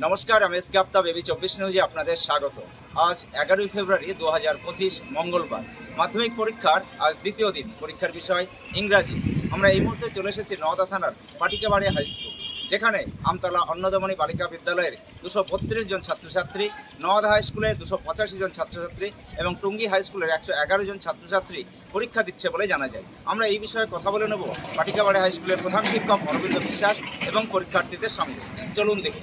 নমস্কার, আমি S গাপ্তা, baby চব্বিশ নিউজে আপনাদের স্বাগত। আজ এগারোই ফেব্রুয়ারি দু হাজার পঁচিশ, মঙ্গলবার। মাধ্যমিক পরীক্ষার আজ দ্বিতীয় দিন। পরীক্ষার বিষয় ইংরাজি। আমরা এই মুহূর্তে চলে এসেছি নওদা থানার পাটিকাবাড়ি হাই স্কুল, যেখানে আমতলা অন্নদমণি বালিকা বিদ্যালয়ের দুশো বত্রিশ জন ছাত্রছাত্রী, নওদা হাই স্কুলে দুশো পঁচাশি জন ছাত্রছাত্রী এবং টুঙ্গি হাই স্কুলের একশো এগারো জন ছাত্রছাত্রী পরীক্ষা দিচ্ছে বলে জানা যায়। আমরা এই বিষয়ে কথা বলে নেব পাটিকাবাড়ি হাই স্কুলের প্রধান শিক্ষক অরবিন্দ বিশ্বাস এবং পরীক্ষার্থীদের সঙ্গে। চলুন দেখি।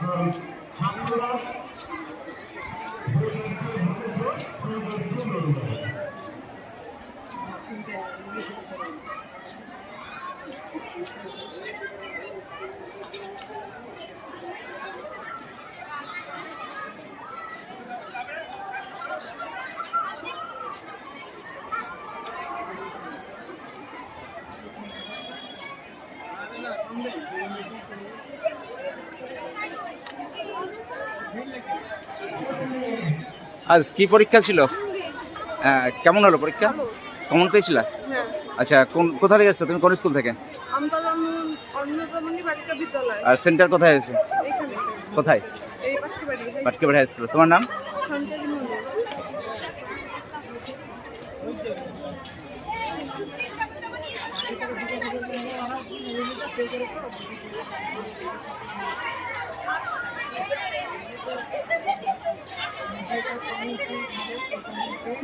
আগে আজ কি পরীক্ষা ছিল? হ্যাঁ, কেমন হলো পরীক্ষা? কেমন পেয়েছিল? হ্যাঁ। আচ্ছা কোন কোথা থেকে এসছো? তুমি কোন স্কুল থেকে? আমতলা অন্নপ্রমণী বালিকা বিদ্যালয়। আর সেন্টার কোথায় আছে? কোথায়? পাটকেবাড়ি। High school. তোমার নাম? সঞ্চারী মন্দির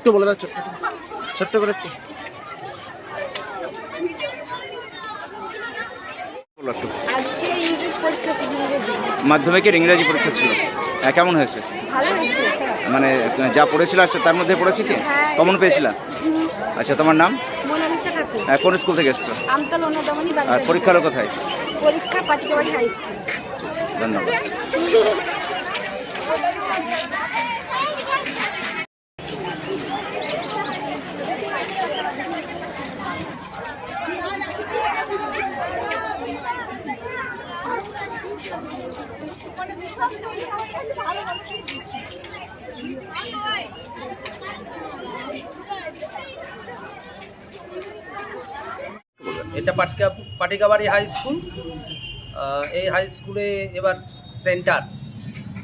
একটু বলে দাও ছোট্ট করে। একটু বলো একটু। আজকে ইংলিশ পরীক্ষা ছিল ইংরেজি মাধ্যমিকের ইংরেজি পরীক্ষা ছিল। হ্যাঁ, কেমন হয়েছে? মানে যা পড়েছিল তার মধ্যে পড়েছি কি? কমন পেয়েছিল? আচ্ছা তোমার নাম? হ্যাঁ, কোন স্কুল থেকে এসছো? আর বালিকা পরীক্ষা হলো কোথায়? পরীক্ষা পাটিকাবাড়ি হাই স্কুল। ধন্যবাদ। এটা পাটকা পাটিকাবাড়ি হাই স্কুল। এই হাই স্কুলে এবার সেন্টার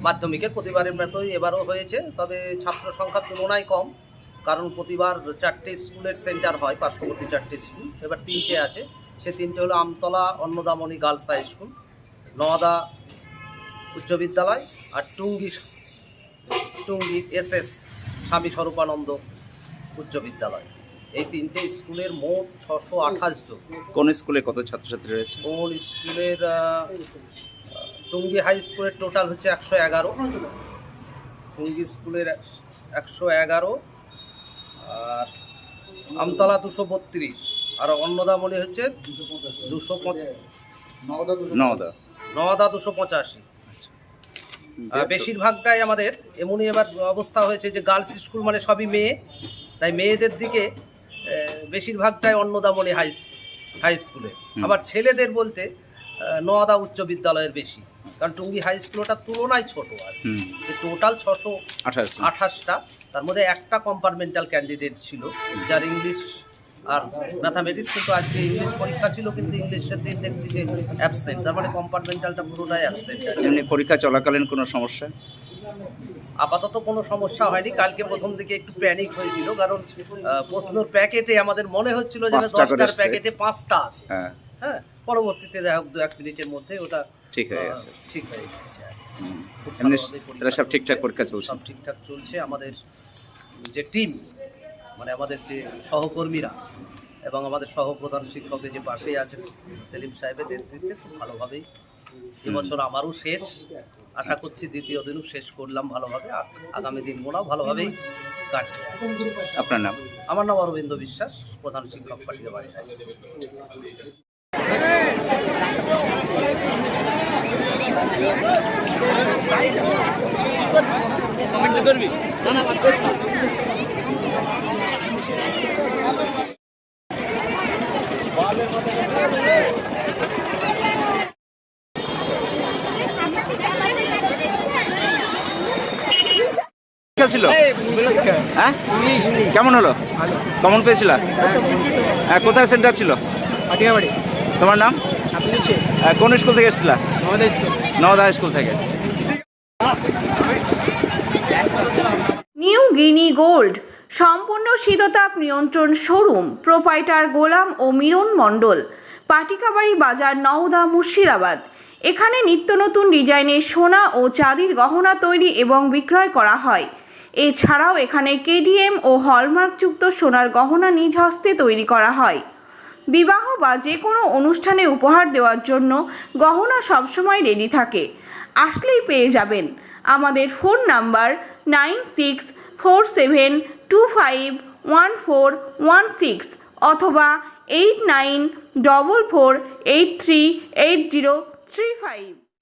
মাধ্যমিকের, প্রতিবারের মতোই এবারও হয়েছে, তবে ছাত্র সংখ্যা তুলনায় কম, কারণ প্রতিবার চারটে স্কুলের সেন্টার হয়, পার্শ্ববর্তী চারটে স্কুল। এবার তিনটে আছে, সে তিনটে হলো Amtala Annadamoni girls high school. Nowda উচ্চ বিদ্যালয় আর টুঙ্গি টুঙ্গি এস এস স্বামী স্বরূপানন্দ উচ্চ বিদ্যালয়। এই তিনটে স্কুলের মোট ছশো আঠাশ জন। কোন স্কুলে কত ছাত্রছাত্রী রয়েছে? কোন স্কুলের টুঙ্গি হাই স্কুলের টোটাল হচ্ছে একশো এগারো। টুঙ্গি স্কুলের একশো এগারো আর আমতলা দুশো বত্রিশ। আর অন্নদামণি হচ্ছে দুশো পঁচাশি। নওদা। নওদা দুশো পঁচাশি বেশিরভাগটাই আমাদের এমনই এবার অবস্থা হয়েছে যে গার্লস স্কুল মানে সবই মেয়ে। তাই মেয়েদের দিকে বেশিরভাগটাই অন্নদামণি হাই স্কুল হাই স্কুলে। আবার ছেলেদের বলতে নওদা উচ্চ বিদ্যালয়ের বেশি। কারণ টুঙ্গি হাই স্কুল ওটা তুলনায় ছোট আর টোটাল ছশো আঠাশ আঠাশটা তার মধ্যে একটা কম্পার্টমেন্টাল ক্যান্ডিডেট ছিল যার ইংলিশ আর ম্যাথামেটিক্স কিন্তু আজকে ইংলিশ পরীক্ষা ছিল কিন্তু ইংলিশের দিন দেখছি যে অ্যাবসেন্ট তার মানে কম্পার্টমেন্টালটা পুরোটাই অ্যাবসেন্ট এমনি পরীক্ষা চলাকালীন কোনো সমস্যা? আপাতত কোনো সমস্যা হয়নি কালকে প্রথম দিকে একটু প্যানিক হয়েছিল কারণ প্রশ্নর প্যাকেটে আমাদের মনে হচ্ছিল যে দশটার প্যাকেটে পাঁচটা আছে। হ্যাঁ। হ্যাঁ পরবর্তীতে যাই হোক দু এক মিনিটের মধ্যে ওটা ঠিক হয়ে গেছে। ঠিক হয়ে গেছে এমনি সব ঠিকঠাক পরীক্ষা চলছে? সব ঠিকঠাক চলছে। আমাদের যে টিম মানে আমাদের যে সহকর্মীরা এবং আমাদের সহপ্রধান শিক্ষকের যে পাশেই আছে সেলিম সাহেবের নেতৃত্বে খুব ভালোভাবেই এবছর আমারও শেষ। আশা করছি দ্বিতীয় দিনও শেষ করলাম ভালোভাবে। আর আগামী দিনগুলোও ভালোভাবেই কাটবে। আপনার নাম? আমার নাম অরবিন্দ বিশ্বাস প্রধান শিক্ষক পাঠিয়ে বাড়ি হাই স্কুল। পরীক্ষা ছিল? হ্যাঁ? কেমন হলো? কেমন পেয়েছিল? হ্যাঁ কোথায় সেন্টার ছিল? তোমার নাম? হ্যাঁ, কোন স্কুল থেকে এসেছিলা? নওদা স্কুল থেকে। নিউ গিনি গোল্ড সম্পূর্ণ শীততাপ নিয়ন্ত্রণ শোরুম প্রোপাইটার গোলাম ও মিরন মণ্ডল পাটিকাবাড়ি বাজার নওদা মুর্শিদাবাদ। এখানে নিত্য নতুন ডিজাইনের সোনা ও চাঁদির গহনা তৈরি এবং বিক্রয় করা হয়। এছাড়াও এখানে কেডিএম ও হলমার্কযুক্ত সোনার গহনা নিজ হস্তে তৈরি করা হয়। বিবাহ বা যে কোনো অনুষ্ঠানে উপহার দেওয়ার জন্য গহনা সবসময় রেডি থাকে। আসলেই পেয়ে যাবেন। আমাদের phone number nine six four seven two five one four one six অথবা eight nine double four eight three eight zero three five